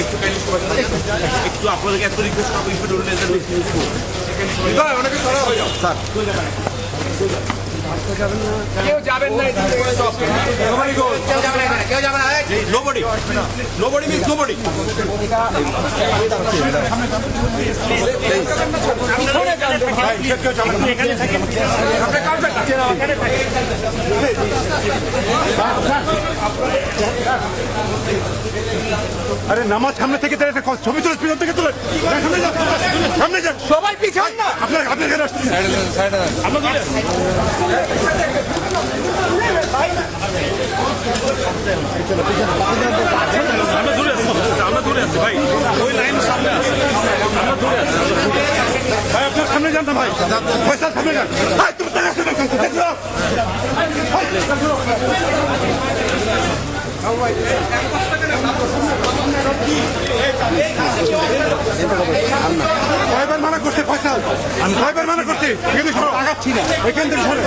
একটু। একটু আপনাদেরকে এত রিকোয়েস্ট করব ইফে ডোন্ট লেট স্যার কেউ যাবেন না এদিকে। কেউ যাবে না কেউ যাবে না নোবডি নোবডি মিন্স নোবডি আরে নামাজ সামনে থেকে তাহলে একটা ছবি তুলে পিছন থেকে তুলে। সামনে যান সামনে যান সবাই পিছন না। আপনার আপনার এখানে আসছেন আমরা দূরে আছি আমরা দূরে আছি ভাই। ওই লাইন সামনে আছে। আমরা দূরে আছি ভাই আপনার সামনে যান না ভাই। পয়সা সামনে যান। ভাই তুমি দেখা। শুনে দেখো। কয়বার মানা করছে পয়সা আমি কয়বার মানা করছি। এখান থেকে সরো। আগাচ্ছি না এখান থেকে সরো।